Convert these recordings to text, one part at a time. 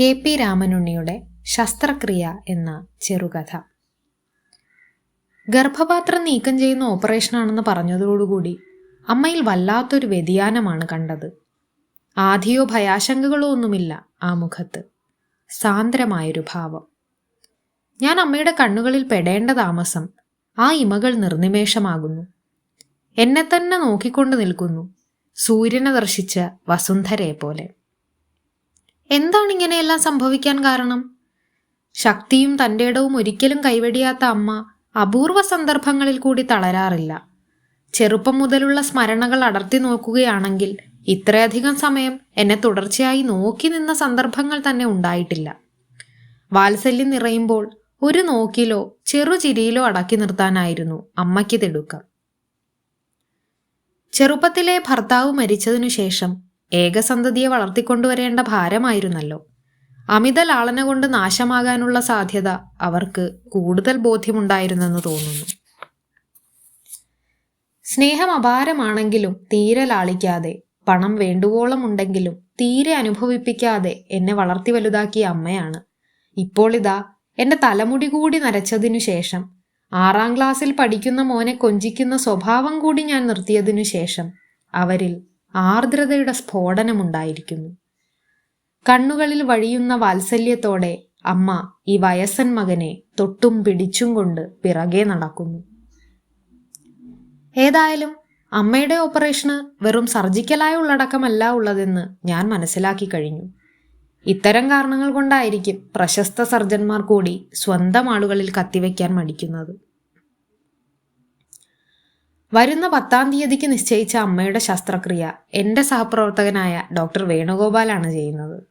K P രാമനുണ്ണിയുടെ ശസ്ത്രക്രിയ എന്ന ചെറുകഥ. ഗർഭപാത്രം നീക്കം ചെയ്യുന്ന ഓപ്പറേഷനാണെന്ന് പറഞ്ഞതോടുകൂടി അമ്മയിൽ വല്ലാത്തൊരു വ്യതിയാനമാണ് കണ്ടത്. ആധിയോ ഭയാശങ്കകളോ ഒന്നുമില്ല ആ മുഖത്ത്. സാന്ദ്രമായൊരു ഭാവം. ഞാൻ അമ്മയുടെ കണ്ണുകളിൽ പെടേണ്ട താമസം ആ ഇമകൾ നിർനിമേഷമാകുന്നു. എന്നെ തന്നെ നോക്കിക്കൊണ്ട് നിൽക്കുന്നു. സൂര്യനെ ദർശിച്ച വസുന്ധരയെ പോലെ. എന്താണ് ഇങ്ങനെയെല്ലാം സംഭവിക്കാൻ കാരണം? ശക്തിയും തന്റെ ഇടവും ഒരിക്കലും കൈവെടിയാത്ത അമ്മ അപൂർവ സന്ദർഭങ്ങളിൽ കൂടി തളരാറില്ല. ചെറുപ്പം മുതലുള്ള സ്മരണകൾ അടർത്തി നോക്കുകയാണെങ്കിൽ ഇത്രയധികം സമയം എന്നെ തുടർച്ചയായി നോക്കി നിന്ന സന്ദർഭങ്ങൾ തന്നെ ഉണ്ടായിട്ടില്ല. വാത്സല്യം നിറയുമ്പോൾ ഒരു നോക്കിലോ ചെറുചിരിയിലോ അടക്കി നിർത്താനായിരുന്നു അമ്മയ്ക്ക് തിടുക്കം. ചെറുപ്പത്തിലെ ഭർത്താവ് മരിച്ചതിനു ശേഷം ഏകസന്തതിയെ വളർത്തിക്കൊണ്ടുവരേണ്ട ഭാരമായിരുന്നല്ലോ. അമിത ലാളന കൊണ്ട് നാശമാകാനുള്ള സാധ്യത അവർക്ക് കൂടുതൽ ബോധ്യമുണ്ടായിരുന്നെന്ന് തോന്നുന്നു. സ്നേഹം അപാരമാണെങ്കിലും തീരെ ലാളിക്കാതെ പണം വേണ്ടുവോളം ഉണ്ടെങ്കിലും തീരെ അനുഭവിപ്പിക്കാതെ എന്നെ വളർത്തി വലുതാക്കിയ അമ്മയാണ്. ഇപ്പോൾ ഇതാ എന്റെ തലമുടി കൂടി നരച്ചതിനു ശേഷം ആറാം ക്ലാസ്സിൽ പഠിക്കുന്ന മോനെ കൊഞ്ചിക്കുന്ന സ്വഭാവം കൂടി ഞാൻ നിർത്തിയതിനു ശേഷം അവരിൽ ആർദ്രതയുടെ സ്ഫോടനമുണ്ടായിരിക്കുന്നു. കണ്ണുകളിൽ വഴിയുന്ന വാത്സല്യത്തോടെ അമ്മ ഈ വയസ്സൻ മകനെ തൊട്ടും പിടിച്ചും കൊണ്ട് പിറകെ നടക്കുന്നു. ഏതായാലും അമ്മയുടെ ഓപ്പറേഷന് വെറും സർജിക്കലായ ഉള്ളടക്കമല്ല ഉള്ളതെന്ന് ഞാൻ മനസ്സിലാക്കി കഴിഞ്ഞു. ഇത്തരം കാരണങ്ങൾ കൊണ്ടായിരിക്കും പ്രശസ്ത സർജന്മാർ കൂടി സ്വന്തം ആളുകളിൽ കത്തിവെക്കാൻ മടിക്കുന്നത്. വരുന്ന പത്താം തീയതിക്ക് നിശ്ചയിച്ച അമ്മയുടെ ശസ്ത്രക്രിയ എന്റെ സഹപ്രവർത്തകനായ ഡോക്ടർ വേണുഗോപാലാണ് ചെയ്യുന്നത്.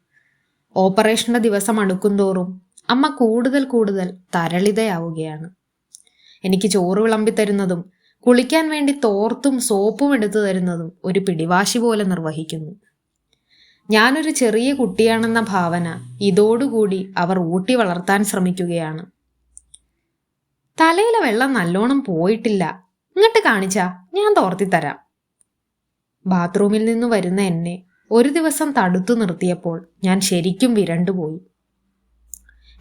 ഓപ്പറേഷന്റെ ദിവസം അടുക്കുംതോറും അമ്മ കൂടുതൽ കൂടുതൽ തരളിതയാവുകയാണ്. എനിക്ക് ചോറ് വിളമ്പി തരുന്നതും കുളിക്കാൻ വേണ്ടി തോർത്തും സോപ്പും എടുത്തു തരുന്നതും ഒരു പിടിവാശി പോലെ നിർവഹിക്കുന്നു. ഞാനൊരു ചെറിയ കുട്ടിയാണെന്ന ഭാവന ഇതോടുകൂടി അവർ ഊട്ടി വളർത്താൻ ശ്രമിക്കുകയാണ്. തലയിലെ വെള്ളം നല്ലോണം പോയിട്ടില്ല. ഇങ്ങോട്ട് കാണിച്ചാ ഞാൻ തോർത്തിത്തരാം ബാത്റൂമിൽ നിന്ന് വരുന്ന എന്നെ ഒരു ദിവസം തടുത്തു നിർത്തിയപ്പോൾ ഞാൻ ശരിക്കും വിരണ്ടുപോയി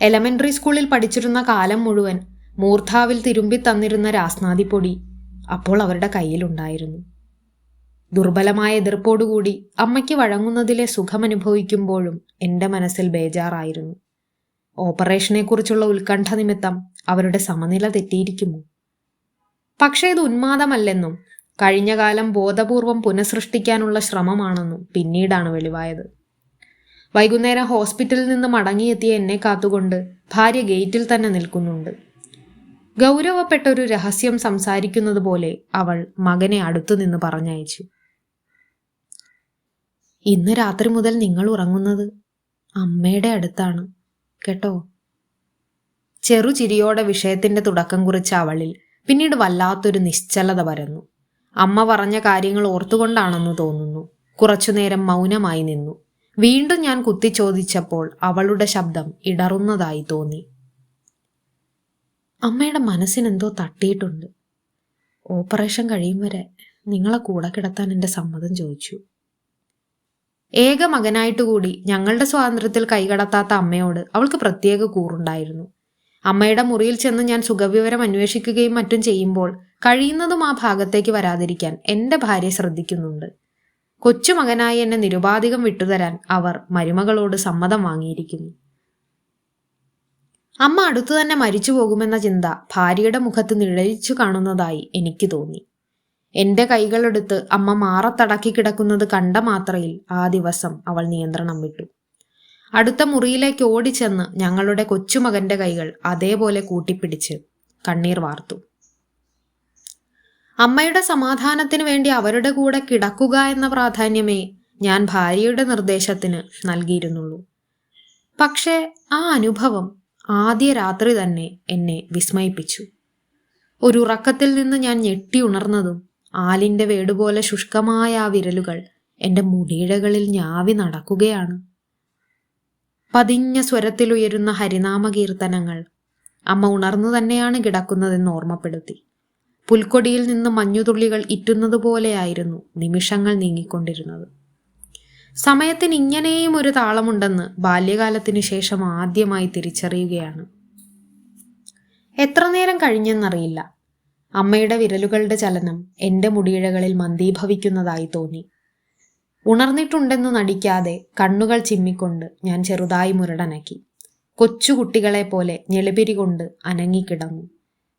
എലമെന്ററി സ്കൂളിൽ പഠിച്ചിരുന്ന കാലം മുഴുവൻ മൂർധാവിൽ തിരുമ്പി തന്നിരുന്ന രാസ്നാദിപ്പൊടി അപ്പോൾ അവരുടെ കയ്യിലുണ്ടായിരുന്നു. ദുർബലമായ എതിർപ്പോടുകൂടി അമ്മയ്ക്ക് വഴങ്ങുന്നതിലെ സുഖമനുഭവിക്കുമ്പോഴും എന്റെ മനസ്സിൽ ബേജാറായിരുന്നു. ഓപ്പറേഷനെക്കുറിച്ചുള്ള ഉത്കണ്ഠ നിമിത്തം അവരുടെ സമനില തെറ്റിയിരിക്കുമോ? പക്ഷേ ഇത് ഉന്മാദമല്ലെന്നും കഴിഞ്ഞ കാലം ബോധപൂർവം പുനഃസൃഷ്ടിക്കാനുള്ള ശ്രമമാണെന്നും പിന്നീടാണ് വെളിവായത്. വൈകുന്നേരം ഹോസ്പിറ്റലിൽ നിന്ന് മടങ്ങിയെത്തിയ എന്നെ കാത്തുകൊണ്ട് ഭാര്യ ഗേറ്റിൽ തന്നെ നിൽക്കുന്നുണ്ട്. ഗൗരവപ്പെട്ടൊരു രഹസ്യം സംസാരിക്കുന്നത് പോലെ അവൾ മകനെ അടുത്തു നിന്ന് പറഞ്ഞയച്ചു. ഇന്ന് രാത്രി മുതൽ നിങ്ങൾ ഉറങ്ങുന്നത് അമ്മയുടെ അടുത്താണ് കേട്ടോ? ചെറുചിരിയോടെ വിഷയത്തിന്റെ തുടക്കം കുറിച്ച അവളിൽ പിന്നീട് വല്ലാത്തൊരു നിശ്ചലത പരന്നു. അമ്മ പറഞ്ഞ കാര്യങ്ങൾ ഓർത്തുകൊണ്ടാണെന്ന് തോന്നുന്നു. കുറച്ചുനേരം മൗനമായി നിന്നു. വീണ്ടും ഞാൻ കുത്തി ചോദിച്ചപ്പോൾ അവളുടെ ശബ്ദം ഇടറുന്നതായി തോന്നി. അമ്മയുടെ മനസ്സിനെന്തോ തട്ടിയിട്ടുണ്ട്. ഓപ്പറേഷൻ കഴിയും വരെ നിങ്ങളെ കൂടെ കിടത്താൻ എന്റെ സമ്മതം ചോദിച്ചു. ഏക മകനായിട്ടുകൂടി ഞങ്ങളുടെ സ്വാതന്ത്ര്യത്തിൽ കൈകടത്താത്ത അമ്മയോട് അവൾക്ക് പ്രത്യേക കൂറുണ്ടായിരുന്നു. അമ്മയുടെ മുറിയിൽ ചെന്ന് ഞാൻ സുഖവിവരം അന്വേഷിക്കുകയും മറ്റും ചെയ്യുമ്പോൾ കഴിയുന്നതും ആ ഭാഗത്തേക്ക് വരാതിരിക്കാൻ എന്റെ ഭാര്യ ശ്രദ്ധിക്കുന്നുണ്ട്. കൊച്ചുമകനായി എന്നെ നിരുപാധികം വിട്ടുതരാൻ അവർ മരുമകളോട് സമ്മതം വാങ്ങിയിരിക്കുന്നു. അമ്മ അടുത്തു തന്നെ മരിച്ചു പോകുമെന്ന ചിന്ത ഭാര്യയുടെ മുഖത്ത് നിഴലിച്ചു കാണുന്നതായി എനിക്ക് തോന്നി. എന്റെ കൈകളെടുത്ത് അമ്മ മാറത്തടക്കി കിടക്കുന്നത് കണ്ട മാത്രയിൽ ആ ദിവസം അവൾ നിയന്ത്രണം വിട്ടു. അടുത്ത മുറിയിലേക്ക് ഓടിച്ചെന്ന് ഞങ്ങളുടെ കൊച്ചുമകന്റെ കൈകൾ അതേപോലെ കൂട്ടിപ്പിടിച്ച് കണ്ണീർ വാർത്തു. അമ്മയുടെ സമാധാനത്തിന് വേണ്ടി അവരുടെ കൂടെ കിടക്കുക എന്ന പ്രാധാന്യമേ ഞാൻ ഭാര്യയുടെ നിർദ്ദേശത്തിന് നൽകിയിരുന്നുള്ളൂ. പക്ഷേ ആ അനുഭവം ആദ്യ രാത്രി തന്നെ എന്നെ വിസ്മയിപ്പിച്ചു. ഒരു ഉറക്കത്തിൽ നിന്ന് ഞാൻ ഞെട്ടി ഉണർന്നതും ആലിന്റെ വേടുപോലെ ശുഷ്കമായ ആ വിരലുകൾ എന്റെ മുടിയിഴകളിൽ ഞാവി നടക്കുകയാണ്. പതിഞ്ഞ സ്വരത്തിലുയരുന്ന ഹരിനാമ കീർത്തനങ്ങൾ അമ്മ ഉണർന്നു തന്നെയാണ് കിടക്കുന്നതെന്ന് ഓർമ്മപ്പെടുത്തി. പുൽക്കൊടിയിൽ നിന്ന് മഞ്ഞുതുള്ളികൾ ഇറ്റുന്നതുപോലെയായിരുന്നു നിമിഷങ്ങൾ നീങ്ങിക്കൊണ്ടിരുന്നത്. സമയത്തിന് ഇങ്ങനെയും ഒരു താളമുണ്ടെന്ന് ബാല്യകാലത്തിനു ശേഷം ആദ്യമായി തിരിച്ചറിയുകയാണ്. എത്ര നേരം കഴിഞ്ഞെന്നറിയില്ല. അമ്മയുടെ വിരലുകളുടെ ചലനം എന്റെ മുടിയിഴകളിൽ മന്ദീഭവിക്കുന്നതായി തോന്നി. ഉണർന്നിട്ടുണ്ടെന്ന് നടിക്കാതെ കണ്ണുകൾ ചിമ്മിക്കൊണ്ട് ഞാൻ ചെറുതായി മുരടനക്കി. കൊച്ചുകുട്ടികളെ പോലെ ഞെളിപിരി കൊണ്ട് അനങ്ങിക്കിടന്നു.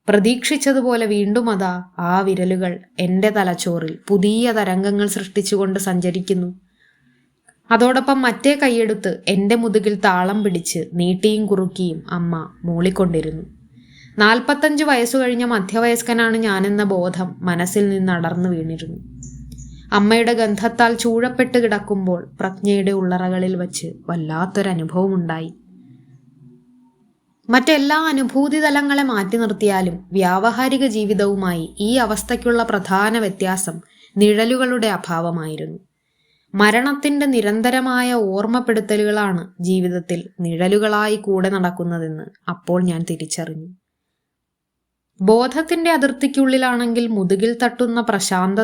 പ്രതീക്ഷിച്ചതുപോലെ വീണ്ടും അതാ ആ വിരലുകൾ എന്റെ തലച്ചോറിൽ പുതിയ തരംഗങ്ങൾ സൃഷ്ടിച്ചുകൊണ്ട് സഞ്ചരിക്കുന്നു. അതോടൊപ്പം മറ്റേ കൈയെടുത്ത് എന്റെ മുതുകിൽ താളം പിടിച്ച് നീട്ടിയും കുറുക്കിയും അമ്മ മൂളിക്കൊണ്ടിരുന്നു. നാൽപ്പത്തഞ്ച് വയസ്സു കഴിഞ്ഞ മധ്യവയസ്കനാണ് ഞാനെന്ന ബോധം മനസ്സിൽ നിന്ന് അടർന്നു വീണിരുന്നു. അമ്മയുടെ ഗന്ധത്താൽ ചൂഴപ്പെട്ട് കിടക്കുമ്പോൾ പ്രജ്ഞയുടെ ഉള്ളറകളിൽ വച്ച് വല്ലാത്തൊരനുഭവമുണ്ടായി. മറ്റെല്ലാ അനുഭൂതി തലങ്ങളെ മാറ്റി നിർത്തിയാലും വ്യാവഹാരിക ജീവിതവുമായി ഈ അവസ്ഥയ്ക്കുള്ള പ്രധാന വ്യത്യാസം നിഴലുകളുടെ അഭാവമായിരുന്നു. മരണത്തിന്റെ നിരന്തരമായ ഓർമ്മപ്പെടുത്തലുകളാണ് ജീവിതത്തിൽ നിഴലുകളായി കൂടെ നടക്കുന്നതെന്ന് അപ്പോൾ ഞാൻ തിരിച്ചറിഞ്ഞു. ബോധത്തിന്റെ അതിർത്തിക്കുള്ളിലാണെങ്കിൽ മുതുകിൽ തട്ടുന്ന പ്രശാന്ത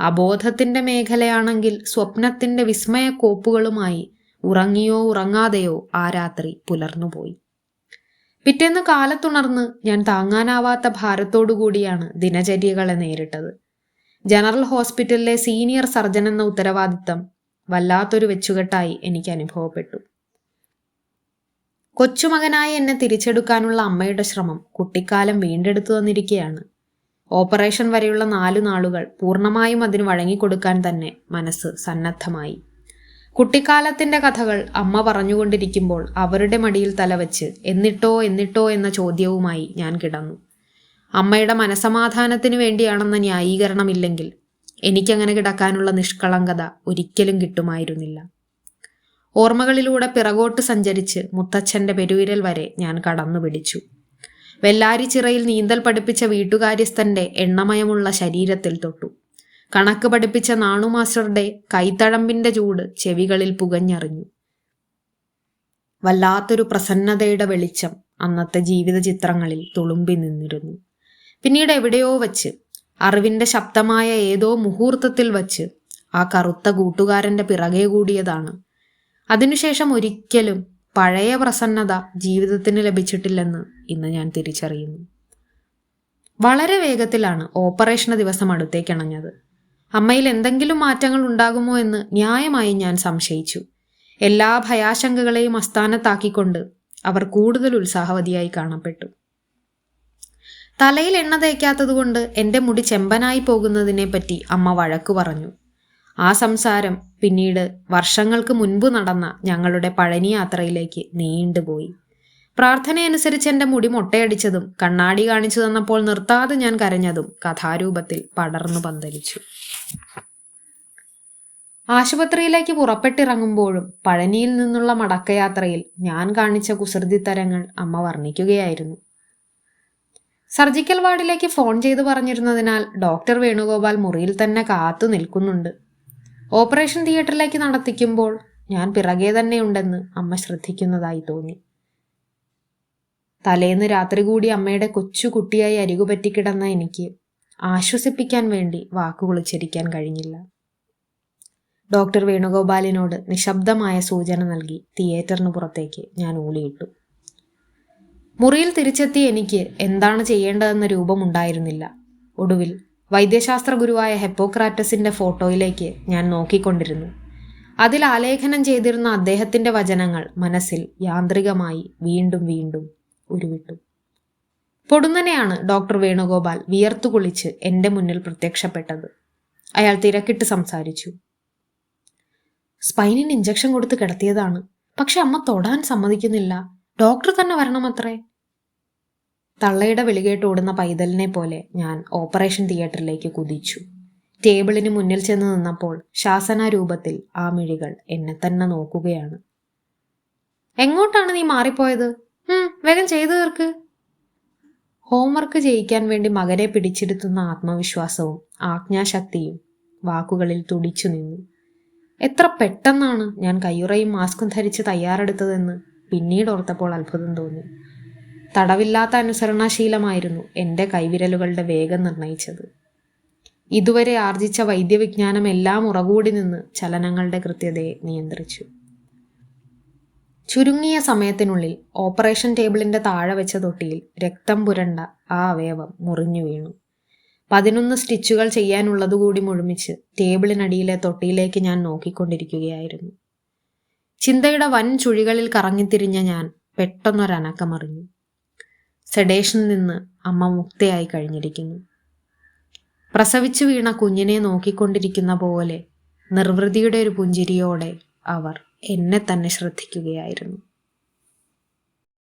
താളവും അബോധത്തിന്റെ മേഖലയാണെങ്കിൽ സ്വപ്നത്തിന്റെ വിസ്മയക്കോപ്പുകളുമായി ഉറങ്ങിയോ ഉറങ്ങാതെയോ ആ രാത്രി പുലർന്നുപോയി. പിറ്റേന്ന് കാലത്തുണർന്ന് ഞാൻ താങ്ങാനാവാത്ത ഭാരത്തോടുകൂടിയാണ് ദിനചര്യകളെ നേരിട്ടത്. ജനറൽ ഹോസ്പിറ്റലിലെ സീനിയർ സർജൻ എന്ന ഉത്തരവാദിത്തം വല്ലാത്തൊരു വെച്ചുകെട്ടായി എനിക്ക് അനുഭവപ്പെട്ടു. കൊച്ചുമകനായി എന്നെ തിരിച്ചെടുക്കാനുള്ള അമ്മയുടെ ശ്രമം കുട്ടിക്കാലം വീണ്ടെടുത്തു തന്നിരിക്കുകയാണ് ഓപ്പറേഷൻ വരെയുള്ള നാലു നാളുകൾ പൂർണമായും അതിന് വഴങ്ങിക്കൊടുക്കാൻ തന്നെ മനസ്സ് സന്നദ്ധമായി. കുട്ടിക്കാലത്തിന്റെ കഥകൾ അമ്മ പറഞ്ഞുകൊണ്ടിരിക്കുമ്പോൾ അവരുടെ മടിയിൽ തലവെച്ച് എന്നിട്ടോ എന്നിട്ടോ എന്ന ചോദ്യവുമായി ഞാൻ കിടന്നു. അമ്മയുടെ മനസമാധാനത്തിന് വേണ്ടിയാണെന്ന ന്യായീകരണമില്ലെങ്കിൽ എനിക്കങ്ങനെ കിടക്കാനുള്ള നിഷ്കളങ്കത ഒരിക്കലും കിട്ടുമായിരുന്നില്ല. ഓർമ്മകളിലൂടെ പിറകോട്ട് സഞ്ചരിച്ച് മുത്തച്ഛന്റെ പെരുവിരൽ വരെ ഞാൻ കടന്നു പിടിച്ചു വെല്ലാരിച്ചിറയിൽ നീന്തൽ പഠിപ്പിച്ച വീട്ടുകാര്യസ്ഥന്റെ എണ്ണമയമുള്ള ശരീരത്തിൽ തൊട്ടു. കണക്ക് പഠിപ്പിച്ച നാണു മാസ്റ്ററുടെ കൈത്തഴമ്പിന്റെ ചൂട് ചെവികളിൽ പുകഞ്ഞറിഞ്ഞു. വല്ലാത്തൊരു പ്രസന്നതയുടെ വെളിച്ചം അന്നത്തെ ജീവിത ചിത്രങ്ങളിൽ തുളുമ്പി നിന്നിരുന്നു. പിന്നീട് എവിടെയോ വച്ച് അറിവിന്റെ ശബ്ദമായ ഏതോ മുഹൂർത്തത്തിൽ വച്ച് ആ കറുത്ത കൂട്ടുകാരന്റെ പിറകെ കൂടിയതാണ്. അതിനുശേഷം ഒരിക്കലും പഴയ പ്രസന്നത ജീവിതത്തിന് ലഭിച്ചിട്ടില്ലെന്ന് ഇന്ന് ഞാൻ തിരിച്ചറിയുന്നു. വളരെ വേഗത്തിലാണ് ഓപ്പറേഷന് ദിവസം അടുത്തേക്കിണഞ്ഞത് അമ്മയിൽ എന്തെങ്കിലും മാറ്റങ്ങൾ ഉണ്ടാകുമോ എന്ന് ന്യായമായി ഞാൻ സംശയിച്ചു. എല്ലാ ഭയാശങ്കകളെയും അസ്ഥാനത്താക്കിക്കൊണ്ട് അവർ കൂടുതൽ ഉത്സാഹവതിയായി കാണപ്പെട്ടു. തലയിൽ എണ്ണ തേക്കാത്തതുകൊണ്ട് എന്റെ മുടി ചെമ്പനായി പോകുന്നതിനെപ്പറ്റി അമ്മ വഴക്കു പറഞ്ഞു. ആ സംസാരം പിന്നീട് വർഷങ്ങൾക്ക് മുൻപ് നടന്ന ഞങ്ങളുടെ പഴനി യാത്രയിലേക്ക് നീണ്ടുപോയി. പ്രാർത്ഥനയനുസരിച്ച് എന്റെ മുടി മൊട്ടയടിച്ചതും കണ്ണാടി കാണിച്ചു തന്നപ്പോൾ നിർത്താതെ ഞാൻ കരഞ്ഞതും കഥാരൂപത്തിൽ പടർന്നു പന്തലിച്ചു. ആശുപത്രിയിലേക്ക് പുറപ്പെട്ടിറങ്ങുമ്പോഴും പഴനിയിൽ നിന്നുള്ള മടക്കയാത്രയിൽ ഞാൻ കാണിച്ച കുസൃതിത്തരങ്ങൾ അമ്മ വർണിക്കുകയായിരുന്നു. സർജിക്കൽ വാർഡിലേക്ക് ഫോൺ ചെയ്തു പറഞ്ഞിരുന്നതിനാൽ ഡോക്ടർ വേണുഗോപാൽ മുറിയിൽ തന്നെ കാത്തു നിൽക്കുന്നുണ്ട്. ഓപ്പറേഷൻ തിയേറ്ററിലേക്ക് നടത്തിക്കുമ്പോൾ ഞാൻ പിറകെ തന്നെയുണ്ടെന്ന് അമ്മ ശ്രദ്ധിക്കുന്നതായി തോന്നി. തലേന്ന് രാത്രി കൂടി അമ്മയുടെ കൊച്ചു കുട്ടിയായി അരികുപറ്റിക്കിടന്ന എനിക്ക് ആശ്വസിപ്പിക്കാൻ വേണ്ടി വാക്കുകൾ ഉച്ചരിക്കാൻ കഴിഞ്ഞില്ല. ഡോക്ടർ വേണുഗോപാലിനോട് നിശബ്ദമായ സൂചന നൽകി തിയേറ്ററിന് പുറത്തേക്ക് ഞാൻ ഊളിയിട്ടു. മുറിയിൽ തിരിച്ചെത്തി എനിക്ക് എന്താണ് ചെയ്യേണ്ടതെന്ന രൂപമുണ്ടായിരുന്നില്ല. ഒടുവിൽ വൈദ്യശാസ്ത്ര ഗുരുവായ ഹെപ്പോക്രാറ്റസിന്റെ ഫോട്ടോയിലേക്ക് ഞാൻ നോക്കിക്കൊണ്ടിരുന്നു. അതിൽ ആലേഖനം ചെയ്തിരുന്ന അദ്ദേഹത്തിന്റെ വചനങ്ങൾ മനസ്സിൽ യാന്ത്രികമായി വീണ്ടും വീണ്ടും ഉരുവിട്ടു. പൊടുന്നനെയാണ് ഡോക്ടർ വേണുഗോപാൽ വിയർത്തു കുളിച്ച് എന്റെ മുന്നിൽ പ്രത്യക്ഷപ്പെട്ടത്. അയാൾ തിരക്കിട്ട് സംസാരിച്ചു. സ്പൈനിന് ഇഞ്ചക്ഷൻ കൊടുത്ത് കിടത്തിയതാണ്. പക്ഷെ അമ്മ തൊടാൻ സമ്മതിക്കുന്നില്ല. ഡോക്ടർ തന്നെ വരണമത്രേ. തള്ളയുടെ വിളികേട്ട് ഓടുന്ന പൈതലിനെ പോലെ ഞാൻ ഓപ്പറേഷൻ തിയേറ്ററിലേക്ക് കുതിച്ചു. ടേബിളിന് മുന്നിൽ ചെന്ന് നിന്നപ്പോൾ ശാസനാരൂപത്തിൽ ആ മിഴികൾ എന്നെ തന്നെ നോക്കുകയാണ്. എങ്ങോട്ടാണ് നീ മാറിപ്പോയത്? വേഗം ചെയ്തു തീർക്ക്. ഹോംവർക്ക് ചെയ്യിക്കാൻ വേണ്ടി മകനെ പിടിച്ചിരുത്തുന്ന ആത്മവിശ്വാസവും ആജ്ഞാശക്തിയും വാക്കുകളിൽ തുടിച്ചു നിന്നു. എത്ര പെട്ടെന്നാണ് ഞാൻ കയ്യുറയും മാസ്കും ധരിച്ച് തയ്യാറെടുത്തതെന്ന് പിന്നീട് ഓർത്തപ്പോൾ അത്ഭുതം തോന്നി. തടവില്ലാത്ത അനുസരണാശീലമായിരുന്നു എന്റെ കൈവിരലുകളുടെ വേഗം നിർണയിച്ചത്. ഇതുവരെ ആർജിച്ച വൈദ്യവിജ്ഞാനം എല്ലാം ഉറകൂടി നിന്ന് ചലനങ്ങളുടെ കൃത്യതയെ നിയന്ത്രിച്ചു. ചുരുങ്ങിയ സമയത്തിനുള്ളിൽ ഓപ്പറേഷൻ ടേബിളിന്റെ താഴെ വെച്ച തൊട്ടിയിൽ രക്തം പുരണ്ട ആ അവയവം മുറിഞ്ഞു വീണു. പതിനൊന്ന് സ്റ്റിച്ചുകൾ ചെയ്യാനുള്ളതുകൂടി മുഴുമിച്ച് ടേബിളിനടിയിലെ തൊട്ടിയിലേക്ക് ഞാൻ നോക്കിക്കൊണ്ടിരിക്കുകയായിരുന്നു. ചിന്തയുടെ വൻ ചുഴികളിൽ കറങ്ങിത്തിരിഞ്ഞ ഞാൻ പെട്ടെന്നൊരനക്കമറിഞ്ഞു. സെഡേഷനിൽ നിന്ന് അമ്മ മുക്തയായി കഴിഞ്ഞിരിക്കുന്നു. പ്രസവിച്ചു വീണ കുഞ്ഞിനെ നോക്കിക്കൊണ്ടിരിക്കുന്ന പോലെ നിർവൃതിയുടെ ഒരു പുഞ്ചിരിയോടെ അവർ എന്നെ തന്നെ ശ്രദ്ധിക്കുകയായിരുന്നു.